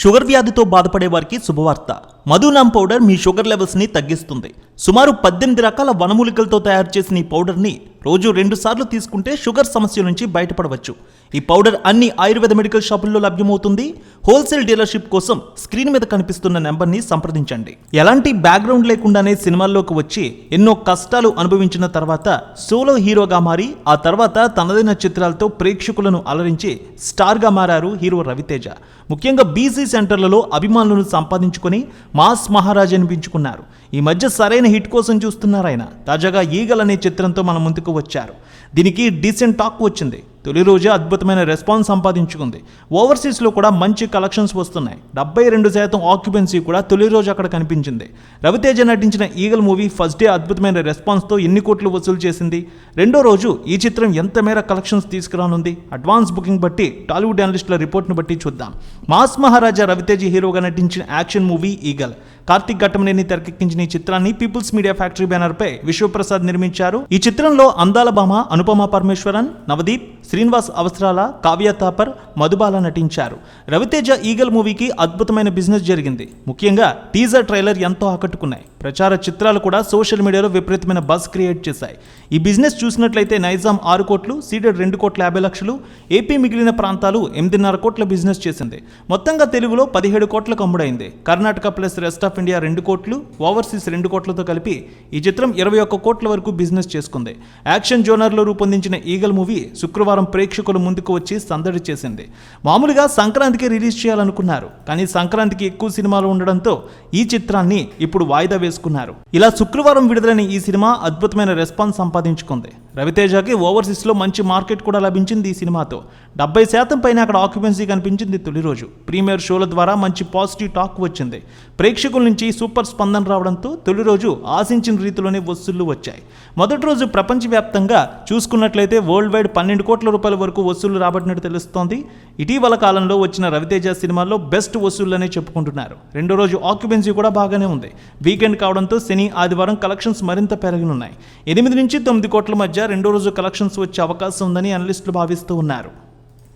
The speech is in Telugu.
షుగర్ వ్యాధితో బాధపడే వారికి శుభవార్త. మధునామ్ పౌడర్ మీ షుగర్ లెవెల్స్ని తగ్గిస్తుంది. సుమారు పద్దెనిమిది రకాల వనమూలికలతో తయారు చేసిన ఈ పౌడర్ని రోజు రెండు సార్లు తీసుకుంటే షుగర్ సమస్య నుంచి బయటపడవచ్చు. ఈ పౌడర్ అన్ని ఆయుర్వేద మెడికల్ షాపుల్లో లభ్యమవుతుంది. హోల్సేల్ డీలర్షిప్ కోసం స్క్రీన్ మీద కనిపిస్తున్న నెంబర్ని సంప్రదించండి. ఎలాంటి బ్యాక్గ్రౌండ్ లేకుండానే సినిమాల్లోకి వచ్చి ఎన్నో కష్టాలు అనుభవించిన తర్వాత సోలో హీరోగా మారి ఆ తర్వాత తనదైన చిత్రాలతో ప్రేక్షకులను అలరించి స్టార్గా మారారు హీరో రవితేజ. ముఖ్యంగా బీసీ సెంటర్లలో అభిమానులను సంపాదించుకొని మాస్ మహారాజ్ అనిపించుకున్నారు. ఈ మధ్య సరైన హిట్ కోసం చూస్తున్నారు ఆయన. తాజాగా ఈగల్ అనే చిత్రంతో మన ముందుకు వచ్చారు. దీనికి డీసెంట్ టాక్ వచ్చింది. తొలి రోజే అద్భుతమైన రెస్పాన్స్ సంపాదించుకుంది. ఓవర్సీస్లో కూడా మంచి కలెక్షన్స్ వస్తున్నాయి. డెబ్బై రెండు శాతం ఆక్యుపెన్సీ కూడా తొలి రోజు అక్కడ కనిపించింది. రవితేజ నటించిన ఈగల్ మూవీ ఫస్ట్ డే అద్భుతమైన రెస్పాన్స్తో ఎన్ని కోట్లు వసూలు చేసింది? రెండో రోజు ఈ చిత్రం ఎంత మేర కలెక్షన్స్ తీసుకురానుంది? అడ్వాన్స్ బుకింగ్ బట్టి టాలీవుడ్ అనలిస్టుల రిపోర్ట్ను బట్టి చూద్దాం. మాస్ మహారాజా రవితేజ హీరోగా నటించిన action movie Eagle Karthik Ghattamaneni తెరకెక్కించిన ఈ చిత్రాన్ని పీపుల్స్ మీడియా ఫ్యాక్టరీ బ్యానర్ పై విశ్వప్రసాద్ నిర్మించారు. ఈ చిత్రంలో అందాల భామ అనుపమ పరమేశ్వరన్ నవదీప్ శ్రీనివాస్ అవసరాల కావ్య తాపర్ మధుబాల నటించారు. రవితేజ ఈగల్ మూవీకి అద్భుతమైన బిజినెస్ జరిగింది. ముఖ్యంగా టీజర్ ట్రైలర్ ఎంతో ఆకట్టుకున్నాయి. ప్రచార చిత్రాలు కూడా సోషల్ మీడియాలో విపరీతమైన బజ్ క్రియేట్ చేశాయి. ఈ బిజినెస్ చూసినట్లయితే నైజాం ఆరు కోట్లు సీడెడ్ రెండు కోట్ల యాభై లక్షలు ఏపీ మిగిలిన ప్రాంతాలు ఎనిమిదిన్నర కోట్ల బిజినెస్ చేసింది. మొత్తంగా తెలుగులో పదిహేడు కోట్లకు అమ్ముడైంది. Karnataka plus rest of India రెండు కోట్లు ఓవర్సీస్ రెండు కోట్లతో కలిపి ఈ చిత్రం ఇరవై ఒక్క కోట్ల వరకు బిజినెస్ చేసుకుంది. యాక్షన్ జోనర్లో రూపొందించిన ఈగల్ మూవీ శుక్రవారం ప్రేక్షకుల ముందుకు వచ్చి సందడి చేసింది. మామూలుగా సంక్రాంతికి రిలీజ్ చేయాలనుకున్నారు కానీ సంక్రాంతికి ఎక్కువ సినిమాలు ఉండడంతో ఈ చిత్రాన్ని ఇప్పుడు వాయిదా వేసుకున్నారు ఇలా శుక్రవారం విడుదలైన ఈ సినిమా అద్భుతమైన రెస్పాన్స్ సంపాదించుకుంది. రవితేజకి ఓవర్సీస్లో మంచి మార్కెట్ కూడా లభించింది ఈ సినిమాతో. డెబ్బై శాతం పైన అక్కడ ఆక్యుపెన్సీ కనిపించింది తొలి రోజు. ప్రీమియర్ షోల ద్వారా మంచి పాజిటివ్ టాక్ వచ్చింది. ప్రేక్షకుల నుంచి సూపర్ స్పందన రావడంతో తొలి రోజు ఆశించిన రీతిలోనే వసూళ్ళు వచ్చాయి. మొదటి రోజు ప్రపంచవ్యాప్తంగా చూసుకున్నట్లయితే వరల్డ్ వైడ్ పన్నెండు కోట్ల రూపాయల వరకు వసూళ్ళు రాబట్టినట్టు తెలుస్తోంది. ఇటీవల కాలంలో వచ్చిన రవితేజ సినిమాల్లో బెస్ట్ వసూళ్ళనే చెప్పుకుంటున్నారు. రెండో రోజు ఆక్యుపెన్సీ కూడా బాగానే ఉంది. వీకెండ్ కావడంతో శని ఆదివారం కలెక్షన్స్ మరింత పెరగనున్నాయి. ఎనిమిది నుంచి తొమ్మిది కోట్ల మధ్య రెండో రోజు కలెక్షన్స్ వచ్చే అవకాశం ఉందని అనలిస్టులు భావిస్తూ ఉన్నారు.